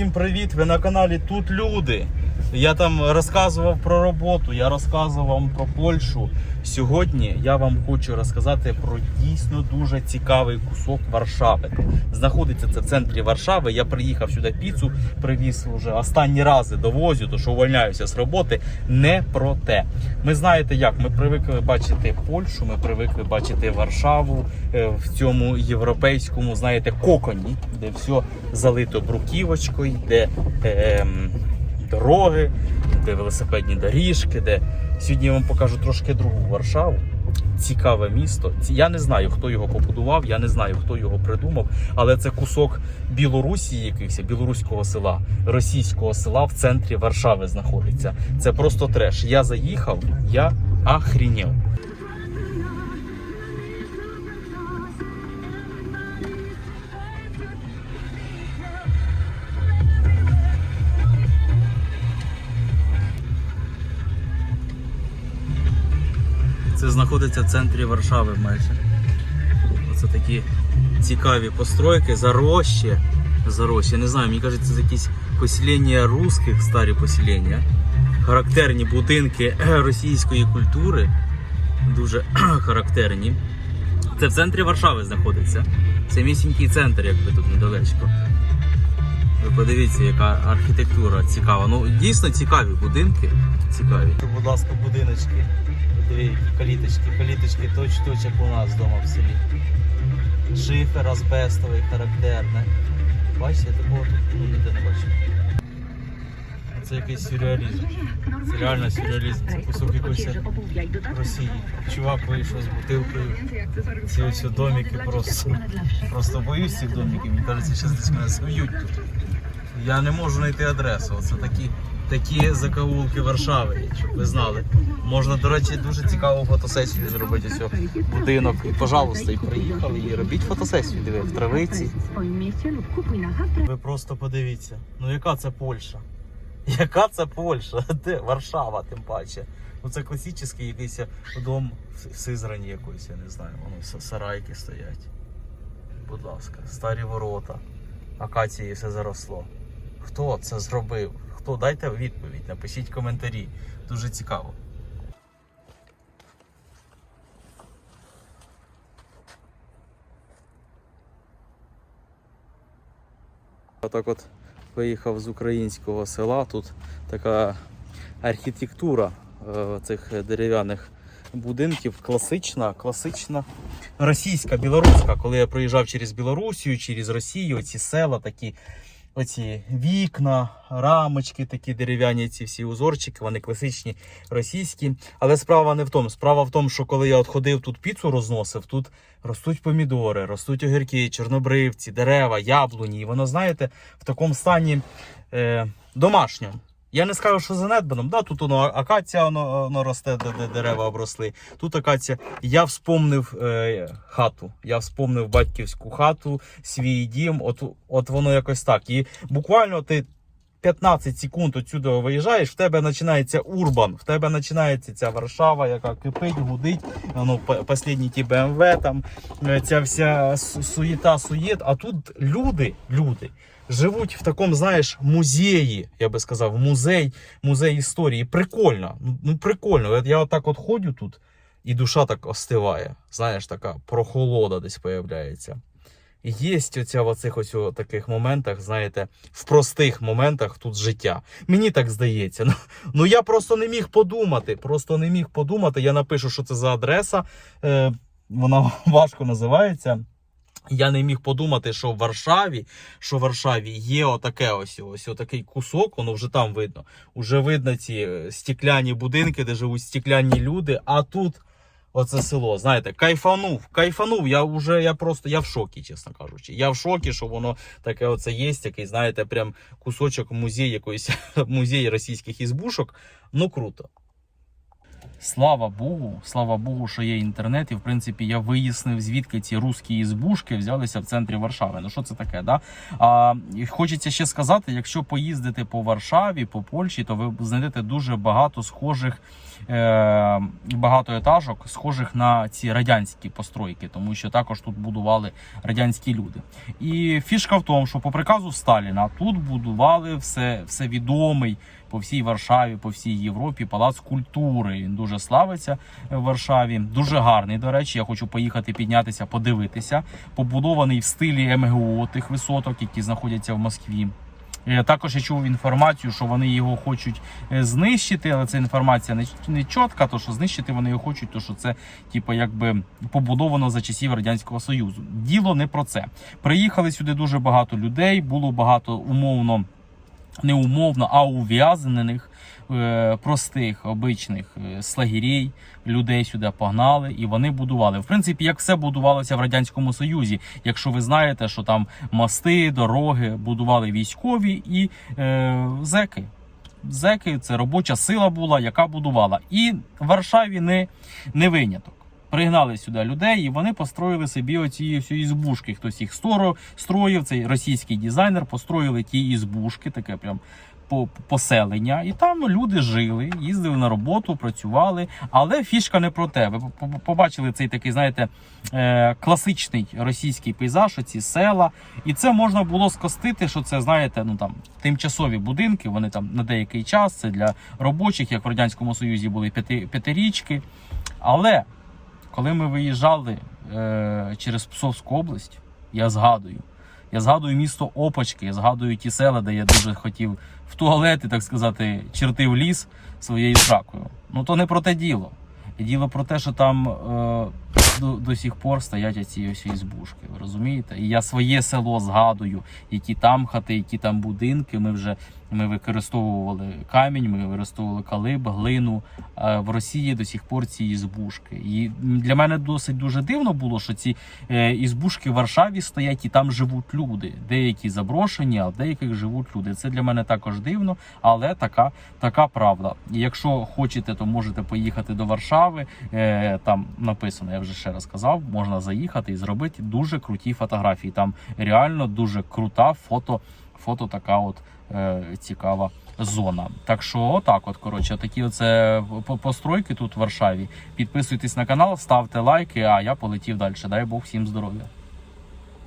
всім привіт! Ви на каналі Тут Люди. Я там розказував про роботу, я розказував вам про Польщу. Сьогодні я вам хочу розказати про дійсно дуже цікавий кусок Варшави. Знаходиться це в центрі Варшави. Я приїхав сюди піцу, привіз вже останні рази довозю, то що увольняюся з роботи. Не про те. Ми знаєте як, ми привикли бачити Польщу, ми привикли бачити Варшаву е, в цьому європейському, знаєте, коконі, де все залито бруківочкою, де ем, дороги, де велосипедні доріжки, де сьогодні я вам покажу трошки другу Варшаву. Цікаве місто. Я не знаю, хто його побудував, я не знаю, хто його придумав, але це кусок Білорусі, якийсь білоруського села, російського села в центрі Варшави знаходиться. Це просто треш. Я заїхав, я ахрінів. Це знаходиться в центрі Варшави майже. Оце такі цікаві постройки, зарощі. Зарощі. Не знаю, мені кажеться, це якісь поселення русських, старі поселення. Характерні будинки російської культури. Дуже характерні. Це в центрі Варшави знаходиться. Це місінький центр, якби тут недалечко. Подивіться, яка архітектура цікава. Ну, дійсно цікаві будинки. Цікаві. Будь ласка, будиночки. Дві які каліточки, каліточки точ-точ, як у нас вдома в селі. Шифер азбестовий, характерне. Бачите, такого тут ну, ніде не бачу. Це якийсь сюрреалізм. Це реально сюрреалізм. Це кусок якоїсь Росії. Чувак вийшов з бутилкою. Ці ось домики просто. Просто боюсь цих домиків. Мені кажеться, зараз десь мене зіб'ють тут. Я не можу знайти адресу. Оце такі, такі закоулки Варшави, щоб ви знали. Можна, до речі, дуже цікаву фотосесію зробити ось будинок. І, пожалуйста, і приїхали і робіть фотосесію, диви, в травиці. Ви просто подивіться. Ну яка це Польща? Яка це Польща? Де Варшава, тим паче. Ну це класичний якийсь дом в Сизрані якийсь, я не знаю. Воно сарайки стоять. Будь ласка, старі ворота. Акації все заросло. Хто це зробив? Хто? Дайте відповідь, напишіть коментарі. Дуже цікаво. Отак от виїхав з українського села. Тут така архітектура е, цих дерев'яних будинків. Класична, класична російська, білоруська. Коли я проїжджав через Білорусію, через Росію, ці села такі. Оці вікна, рамочки, такі дерев'яні, ці всі узорчики, вони класичні російські. Але справа не в тому. Справа в тому, що коли я от ходив тут піцу розносив, тут ростуть помідори, ростуть огірки, чорнобривці, дерева, яблуні. І воно, знаєте, в такому стані е, домашньому. Я не скажу, що занедбаним. Да, тут воно акація воно, воно росте, де, де дерева обросли. Тут акація. Я вспомнив е, хату. Я вспомнив батьківську хату, свій дім. От, от воно якось так. І буквально ти 15 секунд отсюди виїжджаєш, в тебе починається урбан, в тебе починається ця Варшава, яка кипить, гудить. Ну, по- останні ті БМВ, там е, ця вся суєта, суєт. А тут люди, люди живуть в такому, знаєш, музеї, я би сказав, музей, музей історії. Прикольно. Ну, прикольно. Я отак от ходю тут, і душа так остиває. Знаєш, така прохолода десь появляється. Є оця в оцих ось таких моментах, знаєте, в простих моментах тут життя. Мені так здається. Ну, ну я просто не міг подумати. Просто не міг подумати. Я напишу, що це за адреса. Е, вона важко називається. Я не міг подумати, що в Варшаві, що в Варшаві є отаке ось, ось отакий кусок, воно вже там видно. Уже видно ці е, стекляні будинки, де живуть стекляні люди, а тут оце село. Знаєте, кайфанув, кайфанув. Я вже я просто я в шокі, чесно кажучи. Я в шокі, що воно таке оце є, такий, знаєте, прям кусочок музей якоїсь музей російських ізбушок. Ну круто. Слава Богу, слава Богу, що є інтернет, і в принципі я вияснив, звідки ці русські ізбушки взялися в центрі Варшави. Ну що це таке? Да? А хочеться ще сказати: якщо поїздити по Варшаві, по Польщі, то ви знайдете дуже багато схожих е, багатоетажок, схожих на ці радянські постройки, тому що також тут будували радянські люди. І фішка в тому, що по приказу Сталіна тут будували все, все відомий по всій Варшаві, по всій Європі палац культури. Він дуже славиться в Варшаві. Дуже гарний. До речі, я хочу поїхати піднятися, подивитися. Побудований в стилі МГУ тих висоток, які знаходяться в Москві. Е, Також я чув інформацію, що вони його хочуть е, знищити, але ця інформація не, не чітка, то що знищити вони його хочуть, то що це типу, якби побудовано за часів радянського союзу. Діло не про це. Приїхали сюди дуже багато людей, було багато умовно. Не умовно, а ув'язнених е, простих обичних е, слагерей людей сюди погнали, і вони будували. В принципі, як все будувалося в радянському союзі. Якщо ви знаєте, що там мости, дороги будували військові і е, зеки. Зеки це робоча сила була, яка будувала. І в Варшаві не, не виняток. Пригнали сюди людей, і вони построїли собі оці всі ізбушки. Хтось їх сторо строїв. Цей російський дизайнер построїли ті ізбушки, таке прям поселення. І там люди жили, їздили на роботу, працювали. Але фішка не про те. Ви по- по- побачили цей такий, знаєте, е, класичний російський пейзаж, оці села. І це можна було скостити, що це, знаєте, ну там тимчасові будинки. Вони там на деякий час це для робочих, як в радянському союзі були п'яти, п'ятирічки. Але коли ми виїжджали е, через Псовську область, я згадую. Я згадую місто Опачки, я згадую ті села, де я дуже хотів в туалети, так сказати, чертив ліс своєю шракою. Ну то не про те діло. Діло про те, що там е, до, до сих пор стоять ці ось ізбушки. Ви розумієте? І я своє село згадую, які там хати, які там будинки. Ми вже ми використовували камінь, ми використовували калиб, глину. Е, в Росії до сих пор ці ізбушки. І для мене досить дуже дивно було, що ці е, ізбушки в Варшаві стоять і там живуть люди. Деякі заброшені, а в деяких живуть люди. Це для мене також дивно, але така, така правда. І якщо хочете, то можете поїхати до Варшави. Е, Там написано, вже ще раз казав, можна заїхати і зробити дуже круті фотографії. Там реально дуже крута фото, фото така от е, цікава зона. Так що, отак, от коротше, такі оце постройки тут в Варшаві. Підписуйтесь на канал, ставте лайки. А я полетів далі. Дай Бог всім здоров'я.